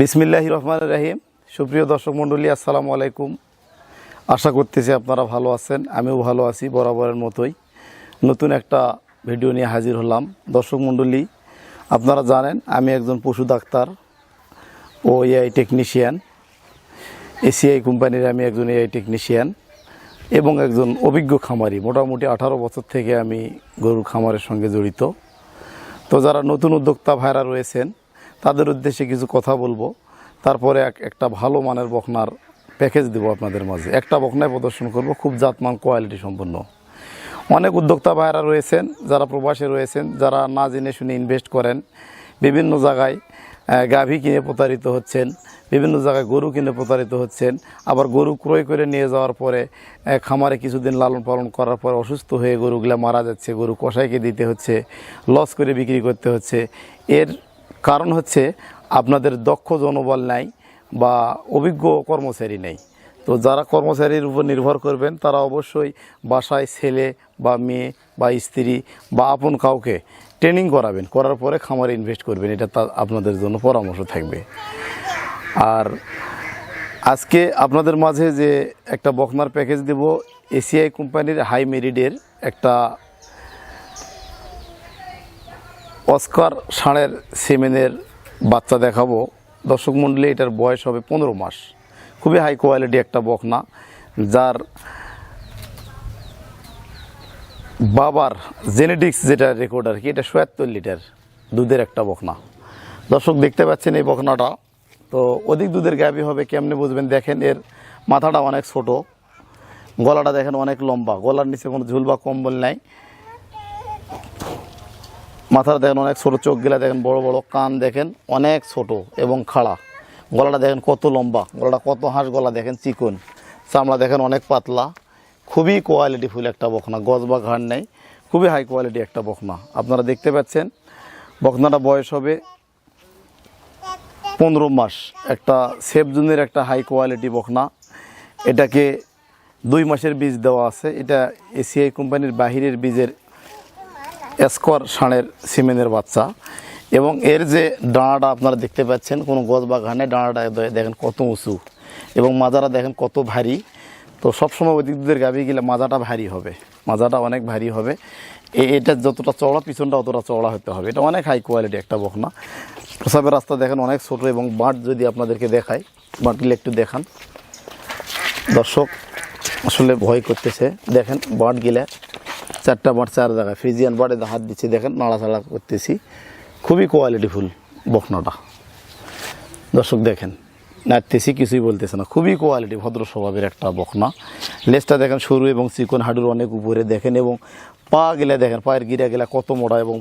বিসমিল্লাহ রহমান রাহিম। সুপ্রিয় দর্শক মণ্ডলী, আসসালামু আলাইকুম। আশা করতেছি আপনারা ভালো আছেন, আমিও ভালো আছি বরাবরের মতোই। নতুন একটা ভিডিও নিয়ে হাজির হলাম। দর্শক মণ্ডলী, আপনারা জানেন, আমি একজন পশু ডাক্তার ও এআই টেকনিশিয়ান। এসিআই কোম্পানির আমি একজন এআই টেকনিশিয়ান এবং একজন অভিজ্ঞ খামারি। মোটামুটি আঠারো বছর থেকে আমি গরুর খামারের সঙ্গে জড়িত। তো যারা নতুন উদ্যোক্তা ভাইরা রয়েছেন তাদের উদ্দেশ্যে কিছু কথা বলব। তারপরে এক একটা ভালো মানের বখনার প্যাকেজ দেবো আপনাদের মাঝে। একটা বখনায় প্রদর্শন করব, খুব জাতমান কোয়ালিটি সম্পন্ন। অনেক উদ্যোক্তা ভাইরা রয়েছেন, যারা প্রবাসে রয়েছেন, যারা না জেনে শুনে ইনভেস্ট করেন। বিভিন্ন জায়গায় গাভী কিনে প্রতারিত হচ্ছেন, বিভিন্ন জায়গায় গরু কিনে প্রতারিত হচ্ছেন। আবার গরু ক্রয় করে নিয়ে যাওয়ার পরে খামারে কিছুদিন লালন পালন করার পর অসুস্থ হয়ে গরুগুলা মারা যাচ্ছে, গরু কষাইকে দিতে হচ্ছে লস করে বিক্রি করতে হচ্ছে। এর কারণ হচ্ছে আপনাদের দক্ষ জনবল নাই বা অভিজ্ঞ কর্মচারী নেই। তো যারা কর্মচারীর উপর নির্ভর করবেন, তারা অবশ্যই বাসায় ছেলে বা মেয়ে বা স্ত্রী বা আপন কাউকে ট্রেনিং করাবেন। করার পরে খামারে ইনভেস্ট করবেন, এটা তা আপনাদের জন্য পরামর্শ থাকবে। আর আজকে আপনাদের মাঝে যে একটা বকনার প্যাকেজ দেব, এসিআই কোম্পানির হাই মেরিডের একটা অস্কার ষাঁড়ের সেমেনের বাচ্চা দেখাবো। দর্শক মণ্ডলী এটার বয়স হবে পনেরো মাস। খুবই হাই কোয়ালিটি একটা বকনা, যার বাবার জেনেটিক্স যেটা রেকর্ড আর কি, এটা সোয়াত্তর লিটার দুধের একটা বকনা। দর্শক দেখতে পাচ্ছেন এই বকনাটা। তো অধিক দুধের গাবি হবে কেমনে বুঝবেন? দেখেন এর মাথাটা অনেক ছোট, গলাটা দেখেন অনেক লম্বা, গলার নিচে কোনো ঝুল বা কম্বল নাই। মাথাটা দেখেন অনেক ছোটো চোখ গেলা দেখেন বড় বড়, কান দেখেন অনেক ছোট এবং খাড়া। গলাটা দেখেন কত লম্বা, গলাটা কত হাঁস, গলা দেখেন চিকন। চামড়া দেখেন অনেক পাতলা। খুবই কোয়ালিটি ফুল একটা বখনা, গজ বা ঘাড় নেই, খুবই হাই কোয়ালিটি একটা বখনা। আপনারা দেখতে পাচ্ছেন, বখনাটা বয়স হবে পনেরো মাস। একটা সেফ জুনের একটা হাই কোয়ালিটি বখনা। এটাকে দুই মাসের বীজ দেওয়া আছে। এটা এসিআই কোম্পানির বাহিরের বীজের স্কর ষাঁড়ের সিমেনের বাচ্চা। এবং এর যে ডাঁড়াটা আপনারা দেখতে পাচ্ছেন, কোনো গজ বা ঘানে ডাঁড়াটা দেখেন কত উঁচু এবং মাজারা দেখেন কত ভারী। তো সবসময় অধিক দুধের গাভি গেলে মাজাটা ভারী হবে, মাজাটা অনেক ভারী হবে। এটা যতটা চওড়া, পিছনটা অতটা চওড়া হতে হবে। এটা অনেক হাই কোয়ালিটি একটা বখনা প্রসাবের রাস্তা দেখেন অনেক ছোট এবং বাঁট যদি আপনাদেরকে দেখায় বাঁটগুলো একটু দেখান। দর্শক, আসলে ভয় করতেছে। দেখেন বাঁট গিলে চারটা বাঁট চার জায়গায়। ফ্রিজিয়ান বাঁটে হাত দিচ্ছি, দেখেন, নাড়াচাড়া করতেছি। খুবই কোয়ালিটিফুল বকনাটা। দর্শক দেখেন নাচতেছি কিছুই বলতেছে না। খুবই কোয়ালিটি ভদ্র স্বভাবের একটা বকনা। লেজটা দেখেন, সরু এবং চিকন হাডুর অনেক উপরে দেখেন, এবং পা গেলে দেখেন, পায়ের গিরা গেলা কত মোটা এবং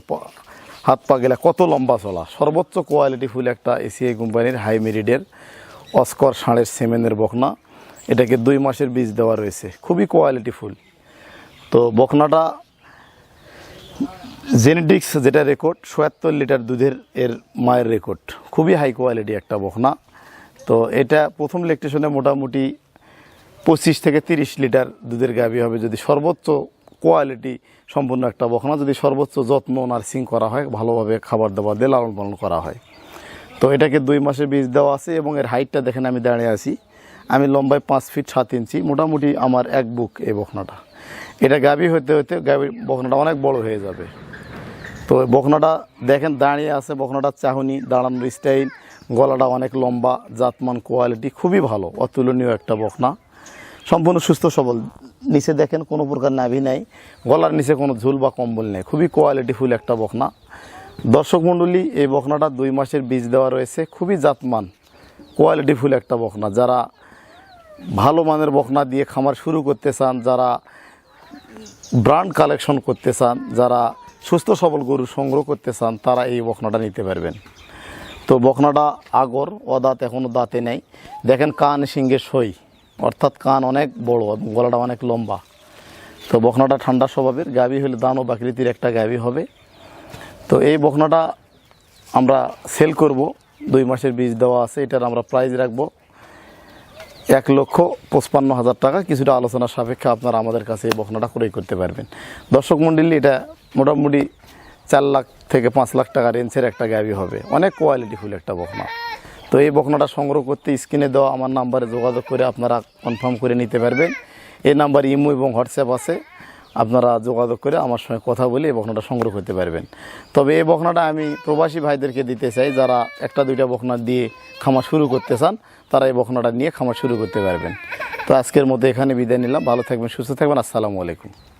হাত পা গেলা কত লম্বা চলা। সর্বোচ্চ কোয়ালিটি ফুল একটা এসিআই কোম্পানির হাই মেরিডের অস্কর ষাঁড়ের সেমেনের বকনা। এটাকে দুই মাসের বীজ দেওয়া রয়েছে। খুবই কোয়ালিটি ফুল তো বকনাটা জেনেটিক্স যেটা রেকর্ড সোয়াত্তর লিটার দুধের এর মায়ের রেকর্ড খুবই হাই কোয়ালিটি একটা বকনা। তো এটা প্রথম ইলেকট্রিশনে মোটামুটি পঁচিশ থেকে তিরিশ লিটার দুধের গাভী হবে। যদি সর্বোচ্চ কোয়ালিটি সম্পূর্ণ একটা বকনা, যদি সর্বোচ্চ যত্ন নার্সিং করা হয়, ভালোভাবে খাবার দাবার দিয়ে লালন পালন করা হয়। তো এটাকে দুই মাসের বীজ দেওয়া আছে এবং এর হাইটটা দেখেন আমি দাঁড়িয়ে আছি। আমি লম্বায় পাঁচ ফিট সাত ইঞ্চি, মোটামুটি আমার এক বুক এই বকনাটা এটা গাভী হতে হতে গাভী বকনাটা অনেক বড় হয়ে যাবে। তো এই বকনাটা দেখেন দাঁড়িয়ে আছে বকনাটার চাহনি, দাঁড়ানোর স্টাইল গলাটা অনেক লম্বা, জাতমান কোয়ালিটি খুবই ভালো, অতুলনীয় একটা বকনা সম্পূর্ণ সুস্থ, সবল। নিচে দেখেন কোনো প্রকার নাভি নাই, গলার নিচে কোনো ঝুল বা কম্বল নেই, খুবই কোয়ালিটিফুল একটা বখনা। দর্শক মণ্ডলী, এই বকনাটা দুই মাসের বীজ দেওয়া রয়েছে, খুবই জাতমান কোয়ালিটিফুল একটা বকনা যারা ভালো মানের বকনা দিয়ে খামার শুরু করতে চান, যারা ব্র্যান্ড কালেকশন করতে চান, যারা সুস্থ সবল গরু সংগ্রহ করতে চান, তারা এই বকনাটা নিতে পারবেন। তো বকনাটা আগর, অদাঁত এখনও দাঁতে নেই। দেখেন কান সিংহে সই, অর্থাৎ কান অনেক বড় এবং গলাটা অনেক লম্বা। তো বকনাটা ঠান্ডা স্বভাবের, গাভী হলে দান ও বাকৃতির একটা গাভী হবে। তো এই বকনাটা আমরা সেল করব, দুই মাসের বীজ দেওয়া আছে, এটার আমরা প্রাইস রাখব। এক লক্ষ পঁচপান্ন হাজার টাকা। কিছুটা আলোচনা সাপেক্ষে আপনারা আমাদের কাছে এই বখনাটা ক্রয় করতে পারবেন। দর্শক মণ্ডলী এটা মোটামুটি চার লাখ থেকে পাঁচ লাখ টাকা রেঞ্জের একটা গাবি হবে। অনেক কোয়ালিটি ফুল একটা বখনা। তো এই বখনাটা সংগ্রহ করতে স্ক্রিনে দেওয়া আমার নাম্বারে যোগাযোগ করে আপনারা কনফার্ম করে নিতে পারবেন। এই নাম্বার ইমো এবং হোয়াটসঅ্যাপ আছে। আপনারা যোগাযোগ করে আমার সঙ্গে কথা বলে এই বখনাটা সংগ্রহ করতে পারবেন। তবে এই বখনাটা আমি প্রবাসী ভাইদেরকে দিতে চাই, যারা একটা দুইটা বখনা দিয়ে খামার শুরু করতে চান, তারা এই বখনাটা নিয়ে খামার শুরু করতে পারবেন। তো আজকের মতো এখানে বিদায় নিলাম। ভালো থাকবেন, সুস্থ থাকবেন। আসসালামু আলাইকুম।